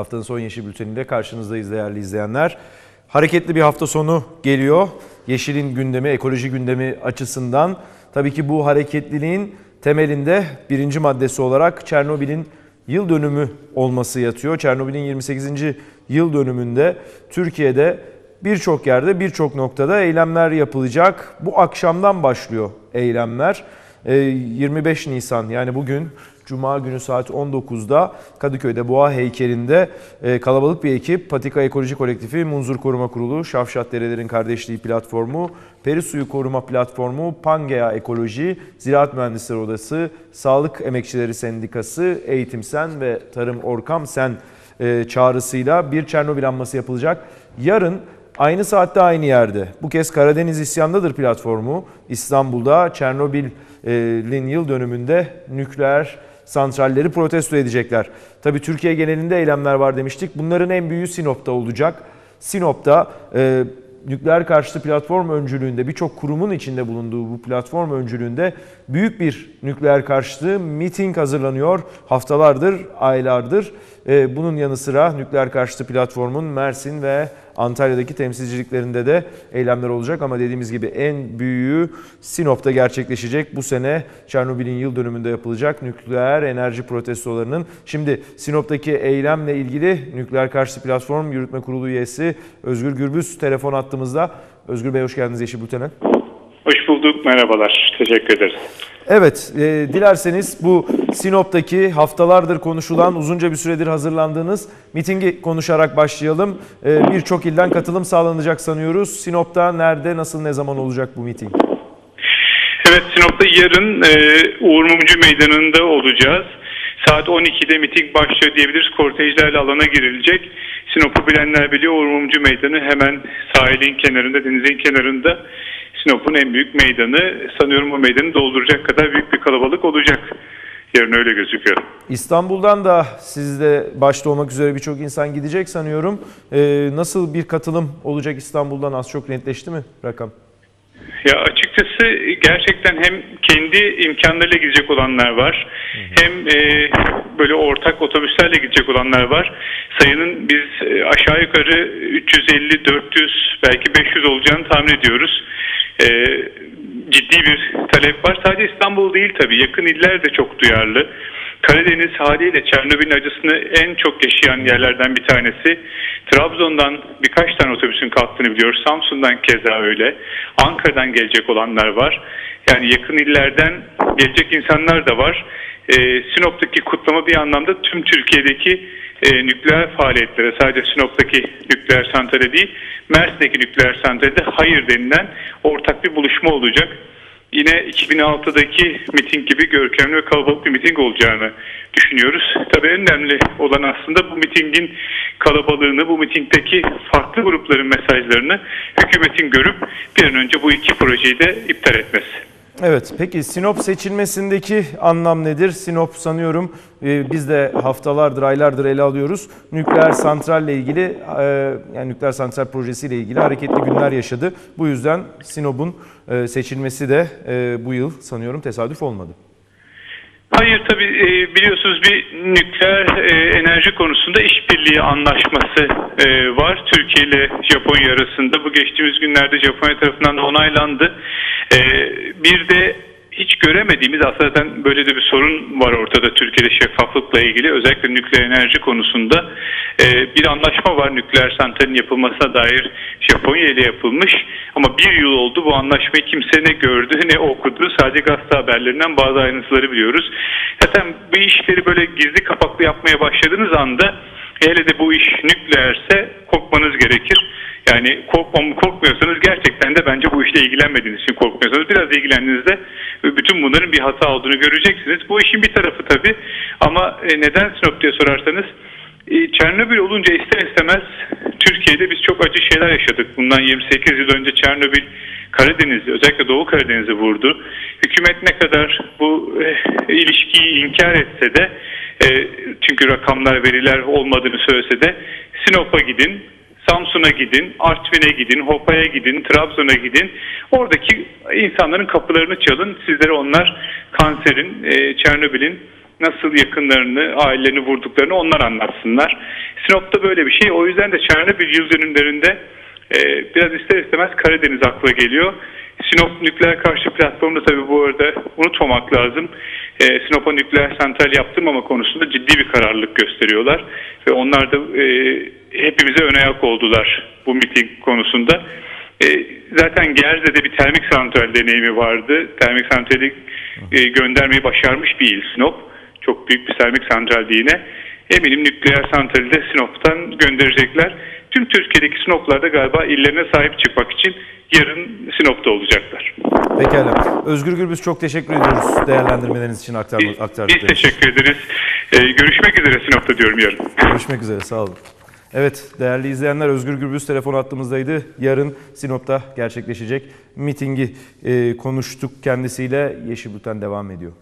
Haftanın son Yeşil Bülteni'nde karşınızdayız değerli izleyenler. Hareketli bir hafta sonu geliyor. Yeşilin gündemi, ekoloji gündemi açısından. Tabii ki bu hareketliliğin temelinde birinci maddesi olarak Çernobil'in yıl dönümü olması yatıyor. Çernobil'in 28. yıl dönümünde Türkiye'de birçok yerde birçok noktada eylemler yapılacak. Bu akşamdan başlıyor eylemler. Ee, 25 Nisan yani bugün Cuma günü saat 19'da Kadıköy'de Boğa heykelinde e, kalabalık bir ekip Patika Ekoloji Kolektifi, Munzur Koruma Kurulu, Şafşat Derelerin Kardeşliği Platformu, Peri Suyu Koruma Platformu, Pangea Ekoloji, Ziraat Mühendisleri Odası, Sağlık Emekçileri Sendikası, Eğitim Sen ve Tarım Orkam Sen e, çağrısıyla bir Çernobil anması yapılacak. Yarın Aynı saatte aynı yerde. Bu kez Karadeniz İsyandadır platformu İstanbul'da Çernobil'in yıl dönümünde nükleer santralleri protesto edecekler. Tabii Türkiye genelinde eylemler var demiştik. Bunların en büyüğü Sinop'ta olacak. Sinop'ta e, nükleer karşıtı platform öncülüğünde birçok kurumun içinde bulunduğu bu platform öncülüğünde büyük bir nükleer karşıtı miting hazırlanıyor. Haftalardır, aylardır. E, bunun yanı sıra nükleer karşıtı platformun Mersin ve Antalya'daki temsilciliklerinde de eylemler olacak ama dediğimiz gibi en büyüğü Sinop'ta gerçekleşecek. Bu sene Çernobil'in yıl dönümünde yapılacak nükleer enerji protestolarının. Şimdi Sinop'taki eylemle ilgili nükleer karşıtı platform yürütme kurulu üyesi Özgür Gürbüz telefon attığımızda. Özgür Bey hoş geldiniz Yeşil Bülten'e. Hoş bulduk, merhabalar. Teşekkür ederiz. Evet, e, dilerseniz bu Sinop'taki haftalardır konuşulan, uzunca bir süredir hazırlandığınız mitingi konuşarak başlayalım. E, Birçok ilden katılım sağlanacak sanıyoruz. Sinop'ta nerede, nasıl, ne zaman olacak bu miting? Evet, Sinop'ta yarın e, Uğur Mumcu Meydanı'nda olacağız. Saat 12'de miting başlıyor diyebiliriz. Kortejlerle alana girilecek. Sinop'u bilenler biliyor Uğur Mumcu Meydanı hemen sahilin kenarında, denizin kenarında. Sinop'un en büyük meydanı. Sanıyorum o meydanı dolduracak kadar büyük bir kalabalık olacak. Yarın öyle gözüküyor. İstanbul'dan da sizde başta olmak üzere birçok insan gidecek sanıyorum. E, Nasıl bir katılım olacak İstanbul'dan az çok netleşti mi rakam? Ya açıkçası gerçekten hem kendi imkanlarıyla gidecek olanlar var. Hem e, böyle ortak otobüslerle gidecek olanlar var. Sayının biz e, aşağı yukarı 350, 400 belki 500 olacağını tahmin ediyoruz. E, ciddi bir talep var. Sadece İstanbul değil tabii. Yakın iller de çok duyarlı. Karadeniz haliyle Çernobil'in acısını en çok yaşayan yerlerden bir tanesi. Trabzon'dan birkaç tane otobüsün kalktığını biliyoruz. Samsun'dan keza öyle. Ankara'dan gelecek olanlar var. Yani yakın illerden gelecek insanlar da var. Ee, Sinop'taki kutlama bir anlamda tüm Türkiye'deki e, nükleer faaliyetlere sadece Sinop'taki nükleer santrale değil Mersin'deki nükleer santralde hayır denilen ortak bir buluşma olacak yine 2006'daki miting gibi görkemli ve kalabalık bir miting olacağını düşünüyoruz. Tabii en önemli olan aslında bu mitingin kalabalığını, bu mitingdeki farklı grupların mesajlarını hükümetin görüp bir an önce bu iki projeyi de iptal etmesi. Evet, peki Sinop seçilmesindeki anlam nedir? Sinop sanıyorum e, biz de haftalardır, aylardır ele alıyoruz. Nükleer santralle ilgili, e, yani nükleer santral projesiyle ilgili hareketli günler yaşadı. Bu yüzden Sinop'un e, seçilmesi de e, bu yıl sanıyorum tesadüf olmadı. Hayır tabii e, biliyorsunuz bir nükleer e, enerji konusunda işbirliği anlaşması e, var Türkiye ile Japonya arasında. Bu geçtiğimiz günlerde Japonya tarafından da onaylandı. E, bir de hiç göremediğimiz aslında böyle de bir sorun var ortada Türkiye'de şeffaflıkla ilgili özellikle nükleer enerji konusunda ee, bir anlaşma var nükleer santralin yapılmasına dair Japonya ile yapılmış ama bir yıl oldu bu anlaşmayı kimse ne gördü ne okudu sadece gazete haberlerinden bazı ayrıntıları biliyoruz. Zaten bu işleri böyle gizli kapaklı yapmaya başladığınız anda hele de bu iş nükleerse korkmanız gerekir. Yani korkmam, korkmuyorsanız gerçekten de bence bu işle ilgilenmediğiniz için korkmuyorsanız biraz ilgilendiğinizde bütün bunların bir hata olduğunu göreceksiniz. Bu işin bir tarafı tabii ama e, neden Sinop diye sorarsanız e, Çernobil olunca ister istemez Türkiye'de biz çok acı şeyler yaşadık. Bundan 28 yıl önce Çernobil Karadeniz'i özellikle Doğu Karadeniz'i vurdu. Hükümet ne kadar bu e, ilişkiyi inkar etse de e, çünkü rakamlar veriler olmadığını söylese de Sinop'a gidin, Samsun'a gidin, Artvin'e gidin, Hopa'ya gidin, Trabzon'a gidin. Oradaki insanların kapılarını çalın. Sizlere onlar kanserin, e, Çernobil'in nasıl yakınlarını, ailelerini vurduklarını onlar anlatsınlar. Sinop'ta böyle bir şey. O yüzden de Çernobil yıl dönümlerinde e, biraz ister istemez Karadeniz akla geliyor. Sinop nükleer karşı platformda tabii bu arada unutmamak lazım. E, Sinop'a nükleer santral yaptırmama konusunda ciddi bir kararlılık gösteriyorlar. Ve onlar da e, hepimize ön ayak oldular bu miting konusunda. E, zaten Gerze'de bir termik santral deneyimi vardı. Termik santrali e, göndermeyi başarmış bir il Sinop. Çok büyük bir termik santraldi yine. Eminim nükleer santrali de Sinop'tan gönderecekler. Tüm Türkiye'deki Sinoplar da galiba illerine sahip çıkmak için yarın Sinop'ta olacaklar. Pekala. Özgür Gürbüz çok teşekkür ediyoruz değerlendirmeleriniz için aktarma, Biz, biz aktardıklarınız için. teşekkür ederiz. E, görüşmek üzere Sinop'ta diyorum yarın. Görüşmek üzere sağ olun. Evet değerli izleyenler Özgür Gürbüz telefon attığımızdaydı. Yarın Sinop'ta gerçekleşecek mitingi e, konuştuk kendisiyle. Yeşil Bülten devam ediyor.